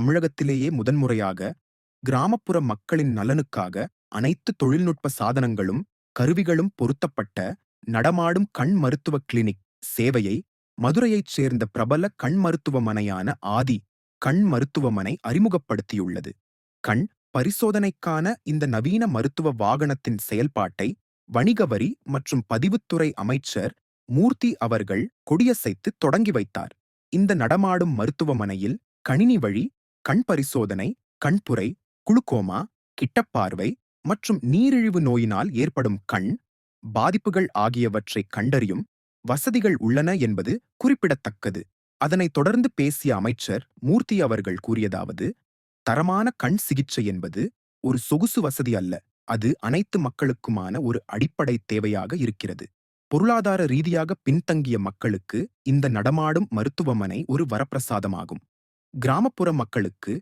தமிழகத்திலேயே முதன்முறையாக கிராமப்புற மக்களின் நலனுக்காக அனைத்து தொழில்நுட்ப சாதனங்களும் கருவிகளும் பொருத்தப்பட்ட நடமாடும் கண் மருத்துவ கிளினிக் சேவையை மதுரையைச் சேர்ந்த பிரபல கண் மருத்துவமனையான ஆதி கண் மருத்துவமனை அறிமுகப்படுத்தியுள்ளது. கண் பரிசோதனைக்கான இந்த நவீன மருத்துவ வாகனத்தின் செயல்பாட்டை வணிக வரி மற்றும் பதிவுத்துறை அமைச்சர் மூர்த்தி அவர்கள் கொடியசைத்து தொடங்கி வைத்தார். இந்த நடமாடும் மருத்துவமனையில் கணினி வழி கண் பரிசோதனை கண்புரை குளுக்கோமா கிட்டப்பார்வை மற்றும் நீரிழிவு நோயினால் ஏற்படும் கண் பாதிப்புகள் ஆகியவற்றை கண்டறியும் வசதிகள் உள்ளன என்பது குறிப்பிடத்தக்கது. அதனைத் தொடர்ந்து பேசிய அமைச்சர் மூர்த்தி அவர்கள் கூறியதாவது தரமான கண் சிகிச்சை என்பது ஒரு சொகுசு வசதி அல்ல. அது அனைத்து மக்களுக்குமான ஒரு அடிப்படை தேவையாக இருக்கிறது. பொருளாதார ரீதியாக பின்தங்கிய மக்களுக்கு இந்த நடமாடும் மருத்துவமனை ஒரு வரப்பிரசாதமாகும். கிராமப்புற மக்களுக்கு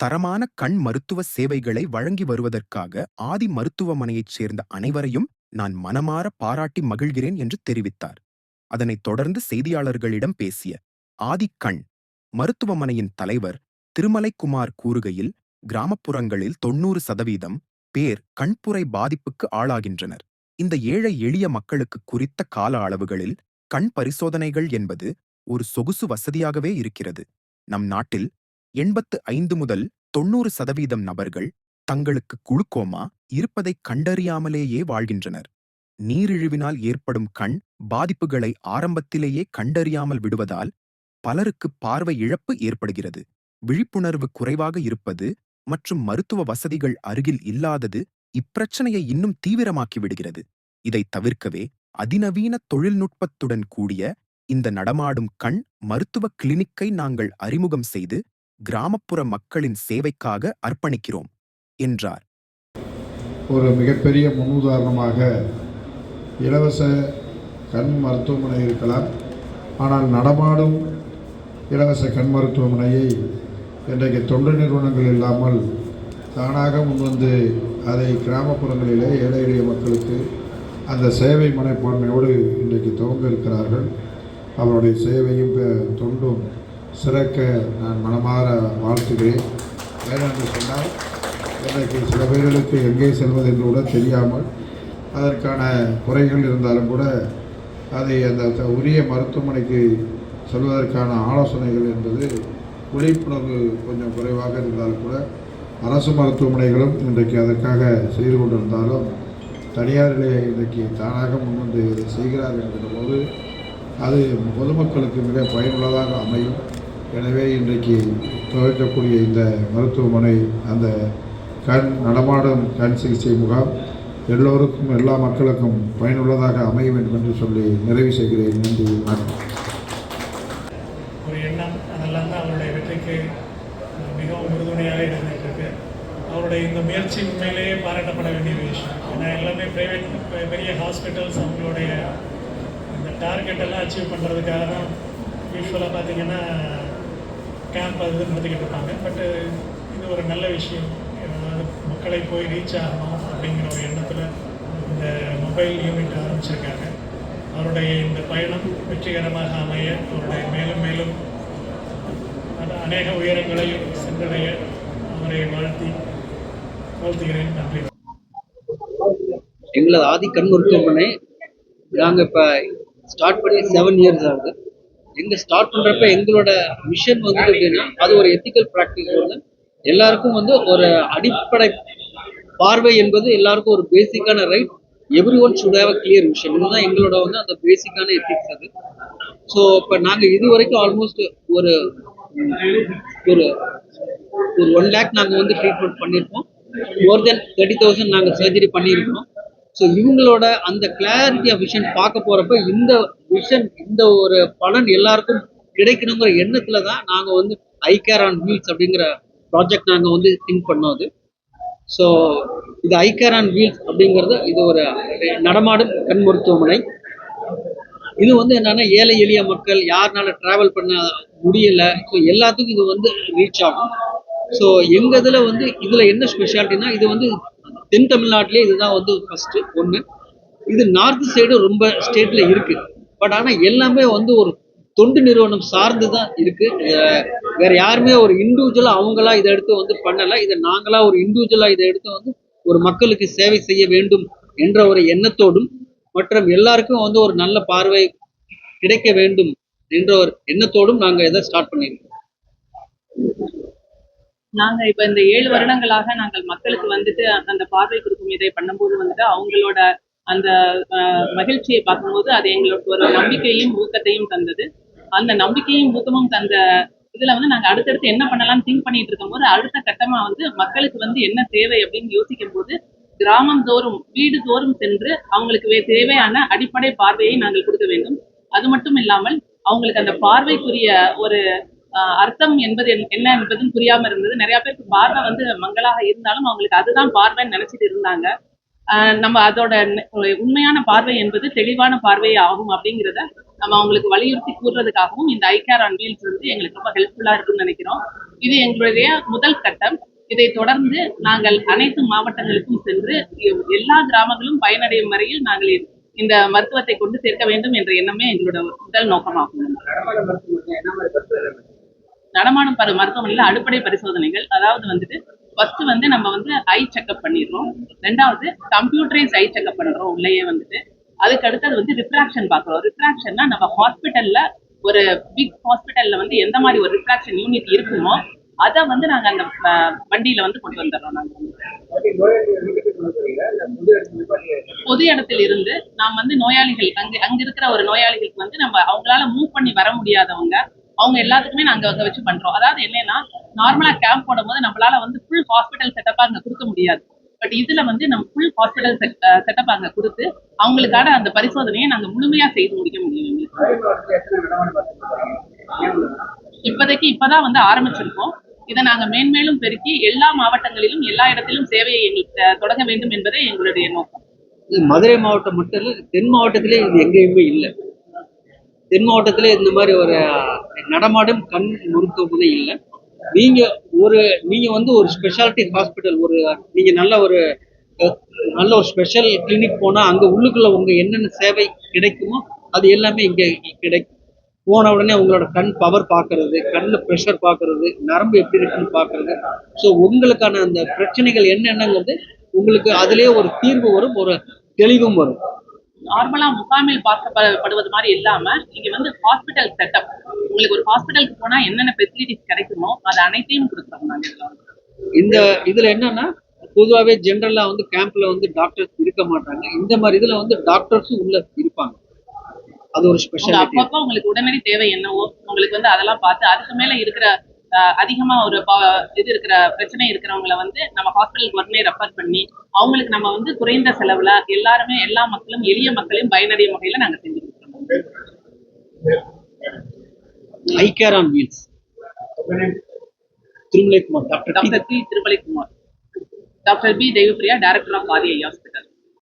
தரமான கண் மருத்துவ சேவைகளை வழங்கி வருவதற்காக ஆதி மருத்துவமனையைச் சேர்ந்த அனைவரையும் நான் மனமாற பாராட்டி மகிழ்கிறேன் என்று தெரிவித்தார். அதனைத் தொடர்ந்து செய்தியாளர்களிடம் பேசிய ஆதி கண் மருத்துவமனையின் தலைவர் திருமலைக்குமார் கூறுகையில் கிராமப்புறங்களில் தொண்ணூறு சதவீதம் பேர் கண்புரை பாதிப்புக்கு ஆளாகின்றனர். இந்த ஏழை எளிய மக்களுக்கு குறித்த கால அளவுகளில் கண் பரிசோதனைகள் என்பது ஒரு சொகுசு வசதியாகவே இருக்கிறது. நம் நாட்டில் எண்பத்து ஐந்து முதல் தொண்ணூறு சதவீதம் நபர்கள் தங்களுக்கு குளுக்கோமா இருப்பதைக் கண்டறியாமலேயே வாழ்கின்றனர். நீரிழிவினால் ஏற்படும் கண் பாதிப்புகளை ஆரம்பத்திலேயே கண்டறியாமல் விடுவதால் பலருக்கு பார்வை இழப்பு ஏற்படுகிறது. விழிப்புணர்வு குறைவாக இருப்பது மற்றும் மருத்துவ வசதிகள் அருகில் இல்லாதது இப்பிரச்சனையை இன்னும் தீவிரமாக்கி விடுகிறது. இதை தவிர்க்கவே அதிநவீன தொழில்நுட்பத்துடன் கூடிய இந்த நடமாடும் கண் மருத்துவ கிளினிக்கை நாங்கள் அறிமுகம் செய்து கிராமப்புற மக்களின் சேவைக்காக அர்ப்பணிக்கிறோம் என்றார். ஒரு மிகப்பெரிய முன்னுதாரணமாக இலவச கண் மருத்துவமனை இருக்கலாம். ஆனால் நடமாடும் இலவச கண் மருத்துவமனையை இன்றைக்கு தொண்டு நிறுவனங்கள் இல்லாமல் தானாக முன்வந்து அதை கிராமப்புறங்களிலே ஏழை எளிய மக்களுக்கு அந்த சேவை மனப்பான்மையோடு இன்றைக்கு துவங்க இருக்கிறார்கள். அவருடைய சேவையும் தொண்டும் சிறக்க நான் மனமாற வாழ்த்துகிறேன். ஏனென்று சொன்னால் இன்றைக்கு சில பேர்களுக்கு எங்கே செல்வது என்று கூட தெரியாமல் அதற்கான குறைகள் இருந்தாலும் கூட அதை அந்த உரிய மருத்துவமனைக்கு செல்வதற்கான ஆலோசனைகள் என்பது விழிப்புணர்வு கொஞ்சம் குறைவாக இருந்தாலும் கூட அரசு மருத்துவமனைகளும் இன்றைக்கு அதற்காக செய்து கொண்டிருந்தாலும் தனியாரிலே இன்றைக்கு தானாக முன்வந்து இதை செய்கிறார் என்கிற போது அது பொதுமக்களுக்கு மிக பயனுள்ளதாக அமையும். எனவே இன்றைக்கு துவக்கக்கூடிய இந்த மருத்துவமனை அந்த கண் நடமாடும் கண் சிகிச்சை முகாம் எல்லோருக்கும் எல்லா மக்களுக்கும் பயனுள்ளதாக அமைய வேண்டும் என்று சொல்லி நிறைவு செய்கிறேன். நன்றி வணக்கம். ஒரு எண்ணம் அதெல்லாம் தான் அவருடைய வெற்றிக்கு மிகவும் உறுதுணையாக இருந்துகிட்டு அவருடைய இந்த முயற்சி உண்மையிலேயே பாராட்டப்பட வேண்டிய விஷயம். ஏன்னா எல்லாமே ப்ரைவேட் பெரிய ஹாஸ்பிட்டல்ஸ் அவங்களுடைய டார்கெட்டெல்லாம் டார்கெட் எல்லாம் அச்சீவ் பண்ணுறதுக்காக தான் யூஸ்வலாக பார்த்தீங்கன்னா கேம்ப் அது நடத்திக்கிட்டு இருப்பாங்க. பட்டு இது ஒரு நல்ல விஷயம். அதாவது மக்களை போய் ரீச் ஆகணும் அப்படிங்கிற ஒரு எண்ணத்தில் இந்த மொபைல் யூனிட் ஆரம்பிச்சிருக்காங்க. அவருடைய இந்த பயணம் வெற்றிகரமாக அமைய அவருடைய மேலும் மேலும் அநேக உயரங்களையும் சென்றடைய அவரை வாழ்த்தி வாழ்த்துகிறேன். நன்றி. எங்களது ஆதி கண் மருத்துவமனை நாங்கள் இப்போ ஸ்டார்ட் பண்ணி செவன் இயர்ஸ் ஆகுது. எங்க ஸ்டார்ட் பண்ணுறப்ப எங்களோட மிஷன் வந்து எப்படின்னா அது ஒரு எத்திக்கல் ப்ராக்டிஸ் வந்து எல்லாருக்கும் வந்து ஒரு அடிப்படை பார்வை என்பது எல்லாருக்கும் ஒரு பேசிக்கான right everyone should have a clear vision இதுதான் எங்களோட வந்து அந்த பேசிக்கான எத்திக்ஸ் அது. ஸோ இப்போ நாங்கள் இது வரைக்கும் ஆல்மோஸ்ட் ஒரு ஒரு ஒரு ஒன் லேக் நாங்கள் வந்து ட்ரீட்மெண்ட் பண்ணியிருக்கோம். மோர் தென் தேர்ட்டி தௌசண்ட் நாங்கள் சர்ஜரி பண்ணியிருக்கோம். ஸோ இவங்களோட அந்த கிளாரிட்டி ஆஃப் விஷன் பார்க்க போகிறப்ப இந்த விஷன் இந்த ஒரு பலன் எல்லாருக்கும் கிடைக்கணுங்கிற எண்ணத்தில் தான் நாங்கள் வந்து ஐ கேர் ஆன் வீல்ஸ் அப்படிங்கிற ப்ராஜெக்ட் நாங்கள் வந்து திங்க் பண்ணோம் அது. ஸோ இது ஐ கேர் ஆன் வீல்ஸ் அப்படிங்கிறது இது ஒரு நடமாடும் கண் மருத்துவமனை. இது வந்து என்னன்னா ஏழை எளிய மக்கள் யாருனால டிராவல் பண்ண முடியல. ஸோ எல்லாத்துக்கும் இது வந்து ரீச் ஆகும். ஸோ எங்கள் இதில் வந்து இதில் என்ன ஸ்பெஷாலிட்டினா இது வந்து தென் தமிழ்நாட்டிலே இதுதான் வந்து ஃபஸ்ட்டு ஒன்று இது நார்த் சைடு ரொம்ப ஸ்டேட்டில் இருக்கு. பட் ஆனால் எல்லாமே வந்து ஒரு தொண்டு நிறுவனம் சார்ந்து தான் இருக்கு. வேறு வேற யாருமே ஒரு இண்டிவிஜுவலா அவங்களா இதை எடுத்து வந்து பண்ணலை. இதை நாங்களாக ஒரு இண்டிவிஜுவலாக இதை எடுத்து வந்து ஒரு மக்களுக்கு சேவை செய்ய வேண்டும் என்ற ஒரு எண்ணத்தோடும் மற்றும் எல்லாருக்கும் வந்து ஒரு நல்ல பார்வை கிடைக்க வேண்டும் என்ற ஒரு எண்ணத்தோடும் நாங்கள் இதை ஸ்டார்ட் பண்ணியிருக்கோம். நாங்க இப்ப இந்த ஏழு வருடங்களாக நாங்கள் மக்களுக்கு வந்துட்டு அந்த பார்வை கொடுக்கும் இதை பண்ணும்போது வந்துட்டு அவங்களோட அந்த மகிழ்ச்சியை பார்க்கும்போது அது எங்களுக்கு ஒரு நம்பிக்கையும் ஊக்கத்தையும் தந்தது. அந்த நம்பிக்கையும் ஊக்கமும் தந்த இதுல வந்து நாங்க அடுத்தடுத்து என்ன பண்ணலாம்னு திங்க் பண்ணிட்டு இருக்கும்போது அடுத்த கட்டமா வந்து மக்களுக்கு வந்து என்ன தேவை அப்படின்னு யோசிக்கும் போது கிராமம் தோறும் வீடு தோறும் சென்று அவங்களுக்கு தேவையான அடிப்படை பார்வையை நாங்கள் கொடுக்க வேண்டும். அது மட்டும் இல்லாமல் அவங்களுக்கு அந்த பார்வைக்குரிய ஒரு அர்த்தம் என்பது என்ன- என்பதும் புரியாம இருந்தது. நிறைய பேருக்கு பார்வை வந்து மங்களாக இருந்தாலும் அவங்களுக்கு அதுதான் பார்வைன்னு நினைச்சிட்டு இருந்தாங்க. நம்ம அதோட உண்மையான பார்வை என்பது தெளிவான பார்வை ஆகும் அப்படிங்கிறத நம்ம அவங்களுக்கு வலியுறுத்தி கூறுறதுக்காகவும் இந்த ஐகேர் அன்வீல்ஸ் வந்து எங்களுக்கு ரொம்ப ஹெல்ப்ஃபுல்லா இருக்கும்னு நினைக்கிறோம். இது எங்களுடைய முதல் கட்டம். இதை தொடர்ந்து நாங்கள் அனைத்து மாவட்டங்களுக்கும் சென்று எல்லா கிராமங்களும் பயனடையும் வரையில் நாங்கள் இந்த மருத்துவத்தை கொண்டு சேர்க்க வேண்டும் என்ற எண்ணமே எங்களோட முதல் நோக்கமாகும். நடமாடும் பரு மருத்துவமனையில் அடிப்படை பரிசோதனைகள் அதாவது வந்துட்டு ஃபர்ஸ்ட் வந்து நம்ம வந்து ஐ செக்அப் பண்ணிடுறோம். ரெண்டாவது கம்ப்யூட்டரைஸ் ஐ செக்அப் பண்றோம் உள்ளேயே வந்துட்டு. அதுக்கு அடுத்தது வந்து ரிஃப்ராக்ஷன் பார்க்குறோம். ரிஃப்ராக்ஷன்னா நம்ம ஹாஸ்பிட்டலில் ஒரு பிக் ஹாஸ்பிட்டலில் வந்து எந்த மாதிரி ஒரு ரிஃப்ராக்ஷன் யூனிட் இருக்குமோ அதை வந்து நாங்க அந்த வண்டியில் வந்து கொண்டு வந்துடுறோம் நாங்கள் பொது இடத்தில் இருந்து நாம் வந்து நோயாளிகள் அங்கு அங்க இருக்கிற ஒரு நோயாளிகளுக்கு வந்து நம்ம அவங்களால மூவ் பண்ணி வர முடியாதவங்க அவங்க எல்லாத்துக்குமே நாங்க அங்க வச்சு பண்றோம். அதாவது என்னன்னா நார்மலா கேம்ப் போடும்போது நம்மளால வந்து ஃபுல் ஹாஸ்பிட்டல் செட்டப்பா அங்க கொடுக்க முடியாது. பட் இதுல வந்து நம்ம ஃபுல் ஹாஸ்பிட்டல் செட்டப் அங்க கொடுத்து அவங்களுக்கான அந்த பரிசோதனையை நாங்க முழுமையா செய்து முடிக்க முடியும் இப்போதைக்கு இப்பதான் வந்து ஆரம்பிச்சிருக்கோம். இதை நாங்க மேன்மேலும் பெருக்கி எல்லா மாவட்டங்களிலும் எல்லா இடத்திலும் சேவையை எங்களுக்கு தொடங்க வேண்டும் என்பதே எங்களுடைய நோக்கம். மதுரை மாவட்டம் மட்டும் இல்லை தென் மாவட்டத்திலே இது எங்கேயுமே இல்லை. தென் மாவட்டத்தில் இந்த மாதிரி ஒரு நடமாடும் கண் மருத்துவமனை இல்லை. நீங்கள் ஒரு நீங்கள் வந்து ஒரு ஸ்பெஷாலிட்டி ஹாஸ்பிட்டல் ஒரு நீங்கள் நல்ல ஒரு நல்ல ஒரு ஸ்பெஷல் கிளினிக் போனால் அங்கே உள்ளுக்குள்ளே உங்கள் என்னென்ன சேவை கிடைக்குமோ அது எல்லாமே இங்கே கிடைக்கும். போன உடனே உங்களோட கண் பவர் பார்க்கறது கண்ணில் ப்ரெஷர் பார்க்கறது நரம்பு எப்படி இருக்குன்னு பார்க்கறது ஸோ உங்களுக்கான அந்த பிரச்சனைகள் என்னென்னங்கிறது உங்களுக்கு அதிலே ஒரு தீர்வு வரும் ஒரு தெளிவும் வரும். நார்மலா முகாமில் பார்க்கப்படுவது மாதிரி இல்லாம இங்க வந்து ஹாஸ்பிட்டல் செட்டப் உங்களுக்கு ஒரு ஹாஸ்பிட்டலுக்கு போனா என்னென்ன ஃபெசிலிட்டிஸ் கிடைக்குமோ அது அனைத்தையும் கொடுக்குறோம் நாங்க. இந்த இதுல என்னன்னா பொதுவாகவே ஜென்ரலா வந்து கேம்ப்ல வந்து டாக்டர்ஸ் இருக்க மாட்டாங்க. இந்த மாதிரி இதுல வந்து டாக்டர்ஸும் உள்ள இருப்பாங்க. அது ஒரு ஸ்பெஷாலிட்டி அப்பப்போ உங்களுக்கு உடனடி தேவை என்னவோ உங்களுக்கு வந்து அதெல்லாம் பார்த்து அதுக்கு மேல இருக்கிற அதிகமா ஒரு ப- இது இருக்கிற பிரச்சனை இருக்கிறவங்கள வந்து நம்ம ஹாஸ்பிட்டலுக்கு உடனே ரெஃபர் பண்ணி அவங்களுக்கு நம்ம வந்து குறைந்த செலவுல எல்லாருமே எல்லா மக்களும் எளிய மக்களையும் பயனடையும் வகையில நாங்க செஞ்சு கொடுக்குறோம். Eye care on wheels Thirumalai Kumar doctor doctor C Thirumalai Kumar doctor P. Devapriya director of RI hospital.